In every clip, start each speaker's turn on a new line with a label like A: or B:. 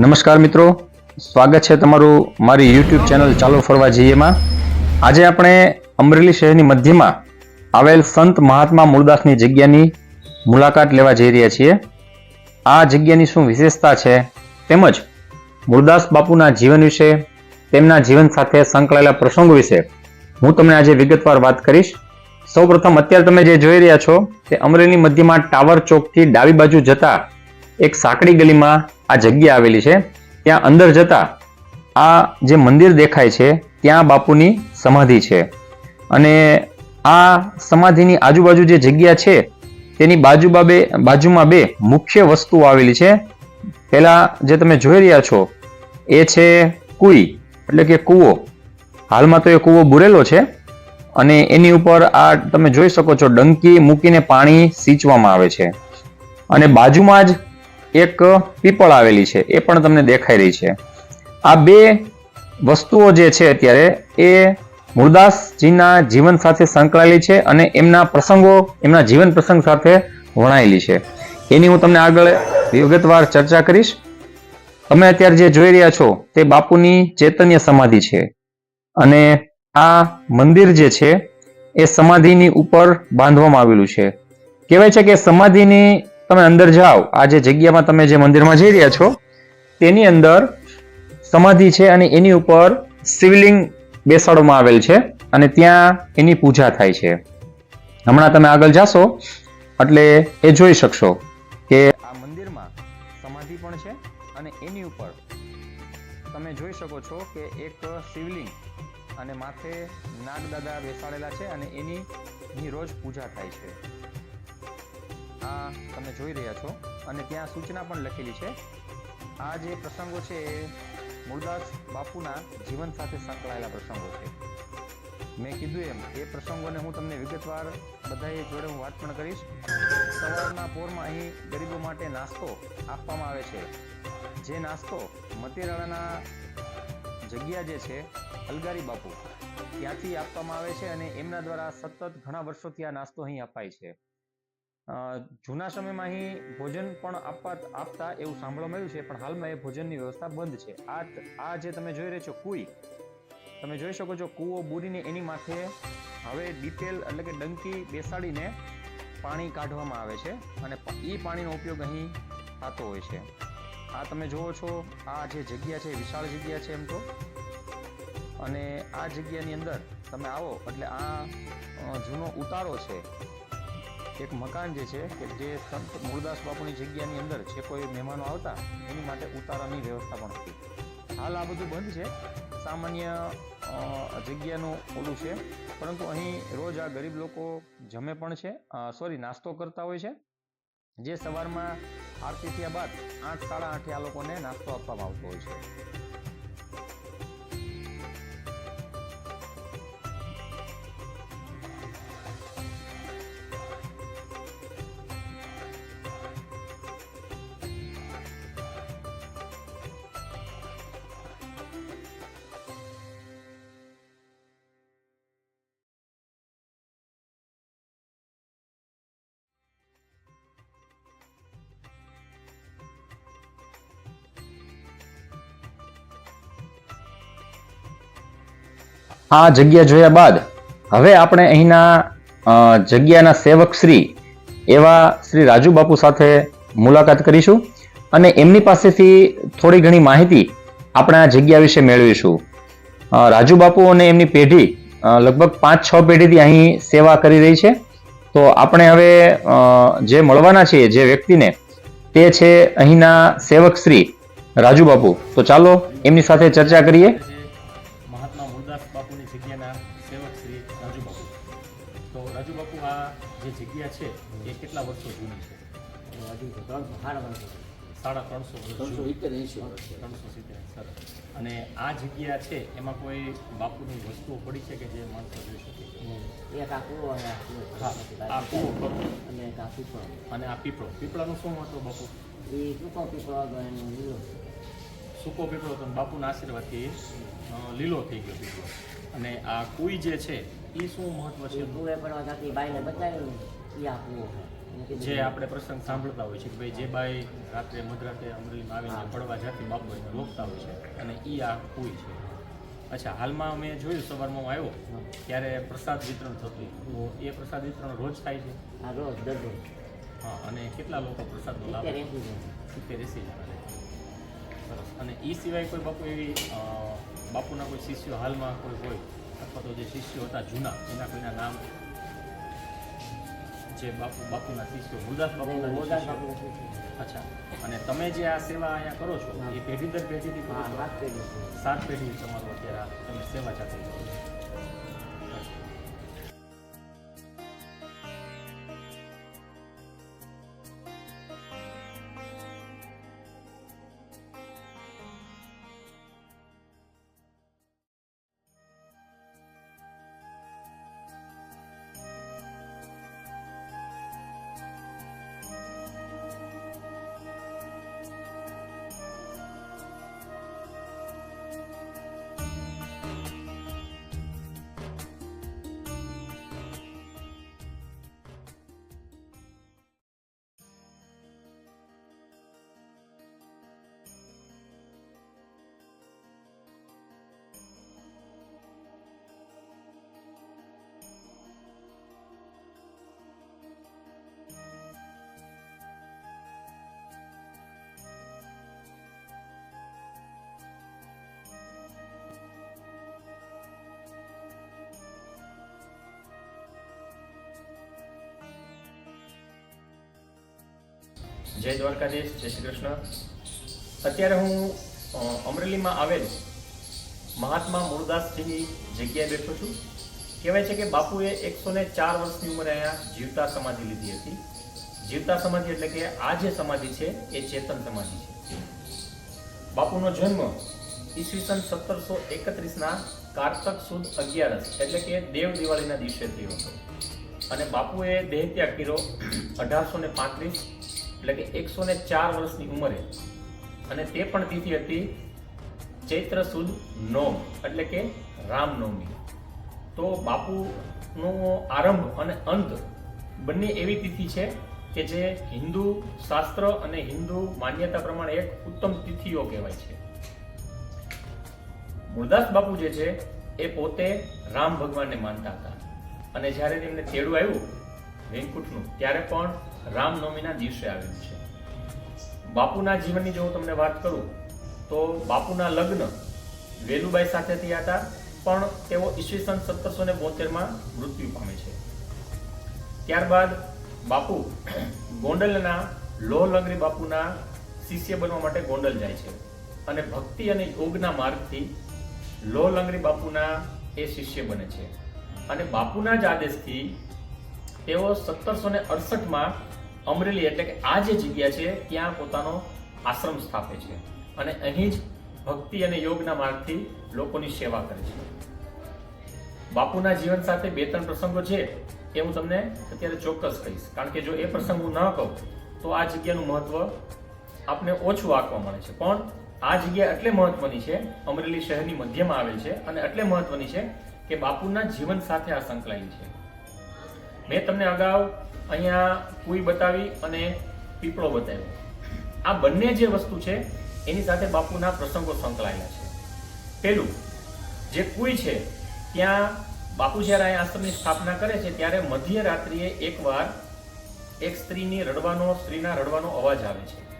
A: નમસ્કાર મિત્રો. સ્વાગત છે તમારું મારી યુટ્યુબ ચેનલ ચાલો ફરવા જઈએમાં. આજે આપણે અમરેલી શહેરની મધ્યમાં આવેલ સંત મહાત્મા મૂળદાસની જગ્યાની મુલાકાત લેવા જઈ રહ્યા છીએ. આ જગ્યાની શું વિશેષતા છે? તેમજ મૂળદાસ બાપુના જીવન વિશે, તેમના જીવન સાથે સંકળાયેલા પ્રસંગો વિશે હું તમને આજે વિગતવાર વાત કરીશ. સૌપ્રથમ અત્યારે તમે જે જોઈ રહ્યા છો, તે અમરેલી મધ્યમાં ટાવર ચોકથી ડાબી બાજુ જતા એક સાંકડી ગલીમાં આ જગ્યા આવેલી છે. ત્યાં અંદર જતા આ જે મંદિર દેખાય છે, ત્યાં બાપુની સમાધિ છે. અને આ સમાધિની આજુબાજુ જે જગ્યા છે, તેની બાજુ બાબે, બાજુમાં બે મુખ્ય વસ્તુઓ આવેલી છે. પહેલા જે તમે જોઈ રહ્યા છો, એ છે કુઈ, એટલે કે કૂવો. હાલમાં તો એ કૂવો બુરેલો છે અને એની ઉપર આ તમે જોઈ શકો છો, ડંકી મૂકીને પાણી સિંચવામાં આવે છે. અને બાજુમાં જ એક પીપળ આવેલી છે, એ પણ તમને દેખાઈ રહી છે. આ બે વસ્તુઓ જે છે અત્યારે, એ મૂળદાસજીના જીવન સાથે સંકળાયેલી છે અને એમના પ્રસંગો, એમના જીવન પ્રસંગ સાથે વણાયેલી છે. એની હું તમને આગળ વિગતવાર ચર્ચા કરીશ. તમે અત્યારે જે જોઈ રહ્યા છો, તે બાપુની ચૈતન્ય સમાધિ છે. અને આ મંદિર જે છે, એ સમાધિની ઉપર બાંધવામાં આવેલું છે. કહેવાય છે કે સમાધિની તમે અંદર જાઓ. આ જે જગ્યામાં તમે જે મંદિરમાં જઈ રહ્યા છો, તેની અંદર સમાધિ છે અને એની ઉપર શિવલિંગ બેસાડવામાં આવેલ છે અને ત્યાં એની પૂજા થાય છે. હમણાં તમે આગળ જાશો, એટલે એ જોઈ શકશો કે આ મંદિરમાં સમાધિ પણ છે અને એની ઉપર તમે જોઈ શકો છો કે એક શિવલિંગ અને માથે નાગદાદા બેસાડેલા છે અને એની રોજ પૂજા થાય છે. આ તમે જોઈ રહ્યા છો અને ત્યાં સૂચના પણ લખેલી છે. આ જે પ્રસંગો છે એ મૂળદાસ બાપુના જીવન સાથે સંકળાયેલા પ્રસંગો છે. મેં કીધું એમ, એ પ્રસંગોને હું તમને વિગતવાર બધાએ જોડે હું વાત પણ કરીશ. સવારના પોરમાં અહીં ગરીબો માટે નાસ્તો આપવામાં આવે છે. જે નાસ્તો મતીરાળાના જગ્યા જે છે અલગારી બાપુ, ત્યાંથી આપવામાં આવે છે અને એમના દ્વારા સતત ઘણા વર્ષોથી આ નાસ્તો અહીં અપાય છે. જૂના સમયમાં અહીં ભોજન પણ આપવા આપતા એવું સાંભળવા મળ્યું છે, પણ હાલમાં એ ભોજનની વ્યવસ્થા બંધ છે. આ આ જે તમે જોઈ રહ્યા છો કુઈ, તમે જોઈ શકો છો કૂવો બુરીને એની માથે હવે ડિટેલ એટલે કે ડંકી બેસાડીને પાણી કાઢવામાં આવે છે અને એ પાણીનો ઉપયોગ અહીં થતો હોય છે. આ તમે જુઓ છો, આ જે જગ્યા છે વિશાળ જગ્યા છે એમ તો. અને આ જગ્યાની અંદર તમે આવો, એટલે આ જૂનો ઉતારો છે. એક મકાન જે છે, કે જે સંત મૂળદાસ બાપુની જગ્યાની અંદર જે કોઈ મહેમાનો આવતા, એની માટે ઉતારાની વ્યવસ્થા પણ હતી. હાલ આ બધું બંધ છે. સામાન્ય જગ્યાનું ઓલું છે. પરંતુ અહીં રોજ આ ગરીબ લોકો જમે પણ છે. સોરી, નાસ્તો કરતા હોય છે. જે સવારમાં આરતી થયા બાદ આઠ, સાડા આઠે આ લોકોને નાસ્તો આપવામાં આવતો હોય છે. આ જગ્યા જોયા બાદ હવે આપણે અહીંના જગ્યાના સેવક શ્રી એવા શ્રી રાજુ બાપુ સાથે મુલાકાત કરીશું અને એમની પાસેથી થોડી ઘણી માહિતી આપણે આ જગ્યા વિશે મેળવીશું. રાજુ બાપુ અને એમની પેઢી લગભગ પાંચ છ પેઢીથી અહીં સેવા કરી રહી છે. તો આપણે હવે જે મળવાના છીએ, જે વ્યક્તિને, તે છે અહીંના સેવક શ્રી રાજુ બાપુ. તો ચાલો એમની સાથે ચર્ચા કરીએ.
B: જગ્યા છે એ કેટલા વર્ષો જૂની છે?
C: હજુ તો ત્રણ સાડા વર્ષ
B: સાડા ત્રણસો
C: ત્રણસો. સિત્તેર એંશી
B: ત્રણસો સિત્તેર સરસ. અને આ જગ્યા છે એમાં કોઈ બાપુની વસ્તુઓ પડી છે કે જે માણસો જોઈ શકે
C: એક આ અને આ કૂવો. અને એક આ પીપળો.
B: અને આ પીપળો. પીપળાનું શું મહત્વ બાપુ?
C: એ સૂકો પીપળો હતો એનો લીલો
B: સૂકો પીપળો તો બાપુના આશીર્વાદથી લીલો થઈ ગયો પીપળો. અને આ કુઈ જે છે એ શું મહત્વ છે?
C: કૂવે પડવા થતી બાઈને બચાવ્યું એ આ કૂવો છે મેં કીધું,
A: જે આપણે પ્રસંગ સાંભળતા હોય છે કે ભાઈ જે બાઈ રાત્રે મધરાતે અમરેલીમાં આવીને
C: હા.
A: પડવા જાતી બાપુ એને રોકતા હોય છે અને એ આ કુઈ છે. અચ્છા હાલમાં મેં જોયું સવારમાં હું આવ્યો ત્યારે પ્રસાદ વિતરણ થતું તો એ પ્રસાદ વિતરણ રોજ થાય છે?
C: આ રોજ દરરોજ.
A: હા અને કેટલા લોકો પ્રસાદનો લાભ
C: સિત્તેર એંસી
A: સરસ. અને એ સિવાય કોઈ બાપુ એવી બાપુના કોઈ શિષ્યો હાલમાં કોઈ હોય? અથવા તો જે શિષ્યો હતા જૂના એના કોઈના નામ જે બાપુ બાપુના શિષ્યો મુરદાસ બાપુના
C: બાપુ
A: અચ્છા. અને તમે જે આ સેવા અહીંયા કરો છો એ પેઢી દર પેઢીથી સાત પેઢી તમારું અત્યારે તમે સેવા ચાલી કરો છો. જય દ્વારકાધીશ, જય શ્રી કૃષ્ણ. અત્યારે હું અમરેલીમાં આવેલ મહાત્મા મૂળદાસજીની જગ્યાએ બેઠો છું. કહેવાય છે કે બાપુએ એકસો ને ચાર વર્ષની ઉંમરે અહીંયા જીવતા સમાધિ લીધી હતી. જીવતા સમાધિ એટલે કે આ જે સમાધિ છે, એ ચેતન સમાધિ છે. બાપુનો જન્મ ઈસવીસન સત્તરસો એકત્રીસના કારતક સુદ અગિયારસ, એટલે કે દેવ દિવાળીના દિવસે થયો હતો. અને બાપુએ દેહ ત્યાગ કર્યો અઢારસો ને પાંત્રીસ એટલે કે એકસો ને ચાર વર્ષની ઉંમરે. અને તે પણ તિથિ હતી ચૈત્ર સુદ નોમ, એટલે કે રામનવમી. તો બાપુનો આરંભ અને અંત બંને એવી તિથિ છે કે જે હિન્દુ શાસ્ત્ર અને હિન્દુ માન્યતા પ્રમાણે એક ઉત્તમ તિથિઓ કહેવાય છે. મૂળદાસ બાપુ જે છે, એ પોતે રામ ભગવાનને માનતા હતા. અને જ્યારે તેમને તેડું આવ્યું, વેંકુટનું, ત્યારે પણ રામનવમીના દિવસે આવેલું છે. બાપુના જીવનની જો હું તમને વાત કરું, તો બાપુના લગ્ન વેલુબાઈ સાથે થયા હતા, પણ તેઓ ઈસવીસન સત્તરસો ને બોતેરમાં મૃત્યુ પામે છે. ત્યારબાદ બાપુ ગોંડલના લોહલંગરી બાપુના શિષ્ય બનવા માટે ગોંડલ જાય છે અને ભક્તિ અને યોગના માર્ગથી લોહલંગરી બાપુના એ શિષ્ય બને છે. અને બાપુના જ આદેશથી તેઓ સત્તરસો ને અડસઠમાં અમરેલી એટલે કે આ જે જગ્યા છે, ત્યાં પોતાનો આશ્રમ સ્થાપે છે. અને અહીં જ ભક્તિ અને યોગના માર્ગથી લોકોની સેવા કરે છે. બાપુના જીવન સાથે બે ત્રણ પ્રસંગો છે એ હું તમને અત્યારે ચોક્કસ કહીશ. કારણ કે જો એ પ્રસંગ હું ન કહું, તો આ જગ્યાનું મહત્વ આપને ઓછું આંકવા મળે છે. પણ આ જગ્યા એટલે મહત્વની છે, અમરેલી શહેરની મધ્યમાં આવેલ છે અને એટલે મહત્વની છે કે બાપુના જીવન સાથે આ સંકળાયેલી છે. મેં તમને અગાઉ અહીંયા કુઈ બતાવી અને પીપળો બતાવ્યો. આ બંને જે વસ્તુ છે, એની સાથે બાપુના પ્રસંગો સંકળાયેલા છે. પેલું, જે કુઈ છે, ત્યાં બાપુ જ્યારે અહીંયા આશ્રમની સ્થાપના કરે છે, ત્યારે મધ્ય રાત્રિએ એકવાર એક સ્ત્રીની રડવાનો, સ્ત્રીના રડવાનો અવાજ આવે છે.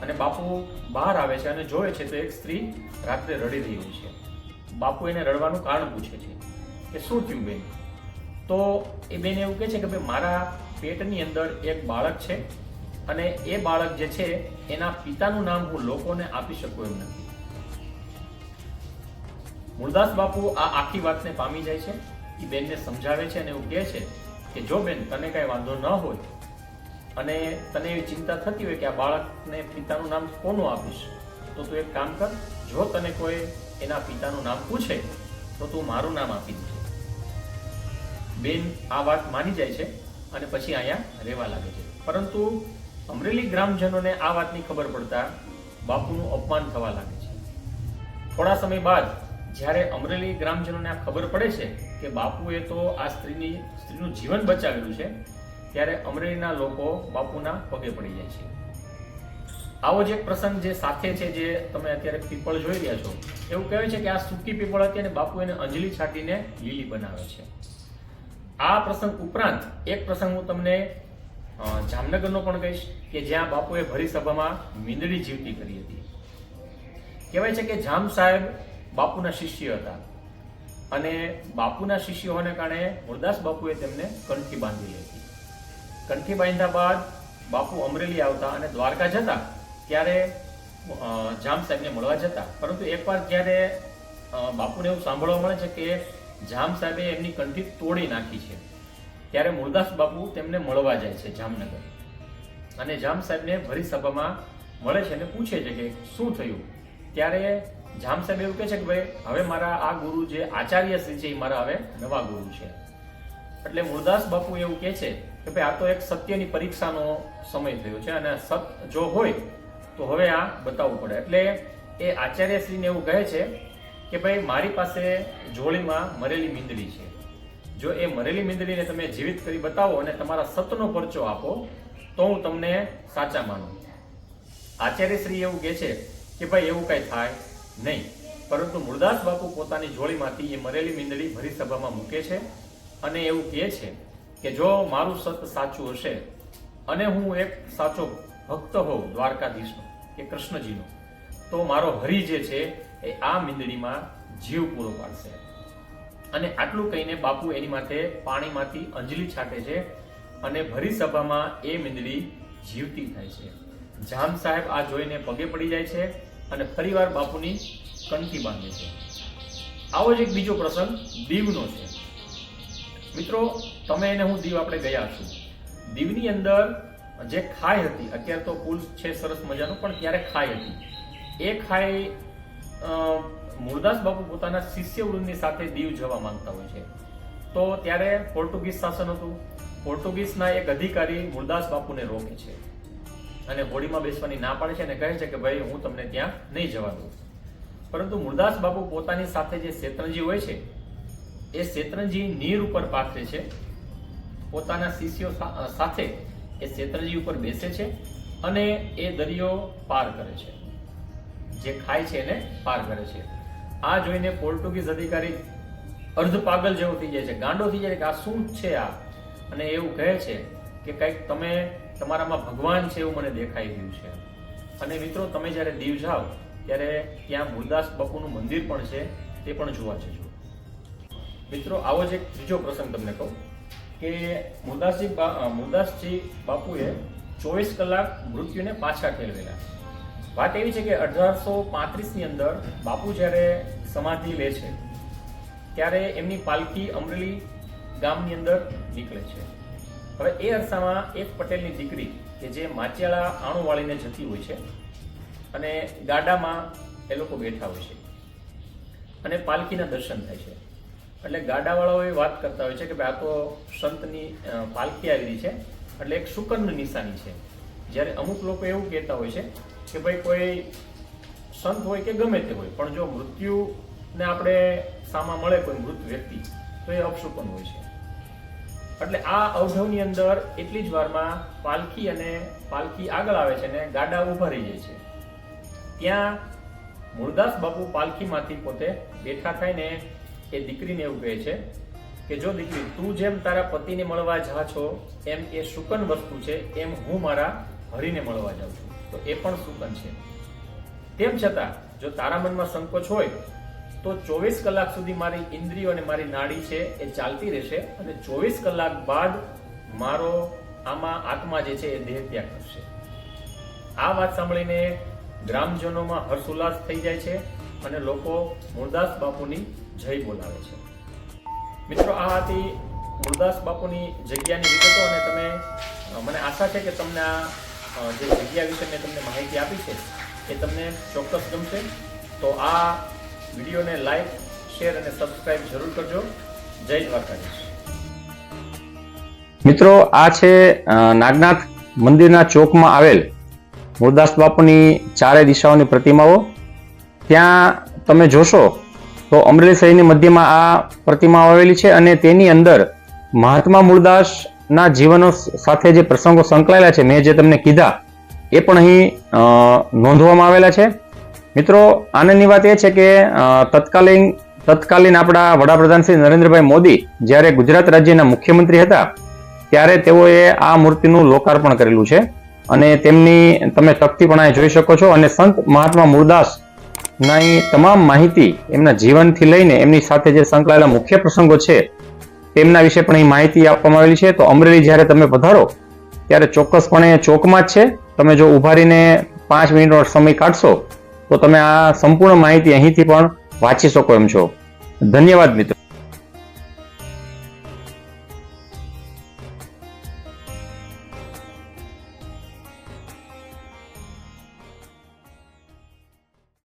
A: અને બાપુ બહાર આવે છે અને જોવે છે તો એક સ્ત્રી રાત્રે રડી રહી હોય છે. બાપુ એને રડવાનું કારણ પૂછે છે કે શું થયું બેન? તો એ બેન એવું કહે છે કે ભાઈ, મારા પેટની અંદર એક બાળક છે અને એ બાળક જે છે, એના પિતાનું નામ હું લોકોને આપી શકું એમ નથી. મૂળદાસ બાપુ આ આખી વાતને પામી જાય છે એ બેનને સમજાવે છે અને એવું કહે છે કે, જો બેન, તને કાંઈ વાંધો ન હોય અને તને એવી ચિંતા થતી હોય કે આ બાળકને પિતાનું નામ કોનું આપીશ, તો તું એક કામ કર, જો તને કોઈ એના પિતાનું નામ પૂછે, તો તું મારું નામ આપી દેજે બેન આ વાત માની જાય છે અને પછી અહીંયા રહેવા લાગે છે. પરંતુ અમરેલી ગ્રામજનોને આ વાતની ખબર પડતા બાપુનું અપમાન થવા લાગે છે. થોડા સમય બાદ જ્યારે અમરેલી ગ્રામજનોને આ ખબર પડે છે કે બાપુએ તો આ સ્ત્રીની, સ્ત્રીનું જીવન બચાવેલું છે, ત્યારે અમરેલીના લોકો બાપુના પગે પડી જાય છે. આવો જ એક પ્રસંગ જે સાથે છે જે તમે અત્યારે પીપળ જોઈ રહ્યા છો. એવું કહેવાય છે કે આ સૂકી પીપળ હતી અને બાપુ એને અંજલિ છાંટીને લીલી બનાવે છે. આ પ્રસંગ ઉપરાંત એક પ્રસંગ હું તમને જામનગરનો પણ કહીશ કે જ્યાં બાપુએ ભરી સભામાં મીંદડી જીવતી કરી હતી. કહેવાય છે કે જામ સાહેબ બાપુના શિષ્ય હતા અને બાપુના શિષ્ય હોવાને કારણે મુરદાસ બાપુએ તેમને કંઠી બાંધેલી હતી કંઠી બાંધ્યા બાદ બાપુ અમરેલી આવતા અને દ્વારકા જતા ત્યારે જામ સાહેબને મળવા જતા. પરંતુ એકવાર જ્યારે બાપુને એવું સાંભળવા મળે છે કે જામ સાહેબે એમની કંઠી તોડી નાખી છે. ત્યારે મુરદાસ બાપુ તેમને મળવા જાય છે જામનગર. અને જામ સાહેબને ભરી સભામાં મળે છે અને પૂછે છે કે શું થયું? ત્યારે જામ સાહેબ એવું કહે છે કે ભાઈ, હવે મારા આ ગુરુ જે આચાર્ય શ્રી છે એ મારા હવે નવા ગુરુ છે. એટલે મુરદાસ બાપુ એવું કહે છે કે ભાઈ, આ તો એક સત્યની પરીક્ષાનો સમય થયો છે અને સત જો હોય તો હવે આ બતાવવું પડે. એટલે એ આચાર્યશ્રીને એવું કહે છે કે ભાઈ મારી પાસે જોળીમાં મરેલી મીંદડી છે. જો એ મરેલી મીંદડીને તમે જીવિત કરી બતાવો અને તમારા સતનો પરચો આપો, તો હું તમને સાચા માનું. આચાર્યશ્રી એવું કહે છે કે ભાઈ એવું કઈ થાય નહીં. પરંતુ મુરદાસ બાપુ પોતાની જોળીમાંથી એ મરેલી મીંદડી ભરી સભામાં મૂકે છે અને એવું કહે છે કે જો મારું સત સાચું હશે અને હું એક સાચો ભક્ત હોઉં, દ્વારકાધીશનો કે કૃષ્ણજીનો, તો મારો હરિ જે છે એ આ મીંદડીમાં જીવ પૂરો પાડશે. અને આટલું કહીને બાપુ એની માથે પાણીમાંથી અંજલિ છાંટે છે અને ભરી સભામાં એ મીંદડી જીવતી થાય છે. જામ સાહેબ આ જોઈને પગે પડી જાય છે અને ફરીવાર બાપુની કંઠી બાંધે છે. આવો જ એક બીજો પ્રસંગ દીવનો છે. મિત્રો તમે એને હું દીવ આપણે ગયા છું દીવની અંદર જે ખાઈ હતી અત્યારે તો પુલ છે સરસ મજાનું પણ ત્યારે ખાઈ હતી? એ અ, મુરદાસ બાપુ પોતાના શિષ્ય વૃંદની સાથે દીવ જવા માંગતા હોય છે. તો ત્યારે પોર્ટુગીઝ શાસન હતું. પોર્ટુગીઝના એક અધિકારી મુરદાસ બાપુને રોકે છે અને હોડીમાં બેસવાની ના પાડે છે અને કહે છે કે ભાઈ, હું તમને ત્યાં નહીં જવા દઉં. પરંતુ મુરદાસ બાપુ પોતાની સાથે જે શેતરંજી હોય છે, એ શેતરંજી નીર ઉપર પાથરે છે. પોતાના શિષ્યો સાથે એ શેતરંજી ઉપર બેસે છે અને એ દરિયો પાર કરે છે. જે ખાય છે એને પાર કરે છે. આ જોઈને પોર્ટુગીઝ અધિકારી અર્ધ પાગલ જેવો થઈ જાય છે. ગાંડો થઈ જાય કે આ શું છે આ? અને એવું કહે છે કે કંઈક તમે તમારામાં ભગવાન છે એવું મને દેખાઈ રહ્યું છે. અને મિત્રો, તમે જ્યારે દીવ જાઓ, ત્યારે ત્યાં મુરદાસ બાપુનું મંદિર પણ છે, તે પણ જોવા જજો. મિત્રો, આવો જ એક બીજો પ્રસંગ તમને કહું કે મુરદાસજી મુરદાસજી બાપુએ ચોવીસ કલાક મૃત્યુને પાછા ઠેલવેલા વાત એવી છે કે અઢારસો પાંત્રીસની અંદર બાપુ જ્યારે સમાધિ લે છે, ત્યારે એમની પાલખી અમરેલી ગામની અંદર નીકળે છે. હવે એ અરસામાં એક પટેલની દીકરી કે જે માચિયાળા આણું વાળીને જતી હોય છે અને ગાડામાં એ લોકો બેઠા હોય છે અને પાલખીના દર્શન થાય છે. એટલે ગાડાવાળાઓ વાત કરતા હોય છે કે ભાઈ આ તો સંતની પાલકી આવી છે, એટલે એક શુકનની નિશાની છે. જ્યારે અમુક લોકો એવું કહેતા હોય છે કે ભાઈ કોઈ સંત હોય કે ગમે તે હોય, પણ જો મૃત્યુને આપણે સામા મળે કોઈ મૃત વ્યક્તિ, તો એ અપશુકન હોય છે. એટલે આ અવઢવની અંદર એટલી જ વારમાં પાલખી અને પાલખી આગળ આવે છે ને ગાડા ઊભા રહી જાય છે. ત્યાં મુરદાસ બાપુ પાલખીમાંથી પોતે બેઠા થઈને એ દીકરીને એવું કહે છે કે, જો દીકરી, તું જેમ તારા પતિને મળવા જા છો, એમ એ શુકન વસ્તુ છે, એમ હું મારા હરીને મળવા જાઉં છું. તો એ પણ શુકન છે. તેમ છતાં, જો તારા મનમાં સંકોચ હોય, તો ચોવીસ કલાક સુધી મારી ઇન્દ્રિયો અને મારી નાડી છે એ ચાલતી રહેશે અને ચોવીસ કલાક બાદ મારો આમાં આત્મા જે છે એ દેહ ત્યાગ કરશે. આ વાત સાંભળીને ગ્રામજનોમાં હર્ષોલ્લાસ થઈ જાય છે અને લોકો મુરદાસ બાપુની જય બોલાવે છે. મિત્રો, આ હતી મુરદાસ બાપુની જગ્યાની વિગતો અને તમે, મને આશા છે કે તમને આ જે જગ્યા વિશે મેં તમને માહિતી આપી છે, એ તમને ચોક્કસ ગમશે. તો આ વિડીયોને લાઈક શેર અને સબસ્ક્રાઈબ જરૂર કરજો. જય દ્વારકાધીશ.
D: મિત્રો, આ છે નાગનાથ મંદિરના ચોકમાં આવેલ મુરદાસ બાપુની ચારે દિશાઓની પ્રતિમાઓ. ત્યાં તમે જોશો તો અમરેલી શહેરની મધ્યમાં આ પ્રતિમા આવેલી છે અને તેની અંદર મહાત્મા મુરદાસ
A: ના જીવનો સાથે જે પ્રસંગો સંકળાયેલા છે, મેં જે તમને કીધા, એ પણ અહીં નોંધવામાં આવેલા છે. મિત્રો, આનંદની વાત એ છે કે તત્કાલીન તત્કાલીન આપણા વડાપ્રધાન શ્રી નરેન્દ્રભાઈ મોદી જ્યારે ગુજરાત રાજ્યના મુખ્યમંત્રી હતા, ત્યારે તેઓએ આ મૂર્તિનું લોકાર્પણ કરેલું છે. અને તેમની, તમે તકતી પણ અહીં જોઈ શકો છો અને સંત મહાત્મા મૂળદાસ ના તમામ માહિતી એમના જીવનથી લઈને એમની સાથે જે સંકળાયેલા મુખ્ય પ્રસંગો છે તેમના વિશે પણ અહીં માહિતી આપવામાં આવેલી છે. તો અમરેલી જ્યારે તમે પધારો ત્યારે ચોક્કસપણે ચોકમાં જ છે. તમે જો ઊભા રહીને પાંચ મિનિટનો સમય કાઢશો, તો તમે આ સંપૂર્ણ માહિતી અહીંથી પણ વાંચી શકો એમ છો. ધન્યવાદ મિત્રો.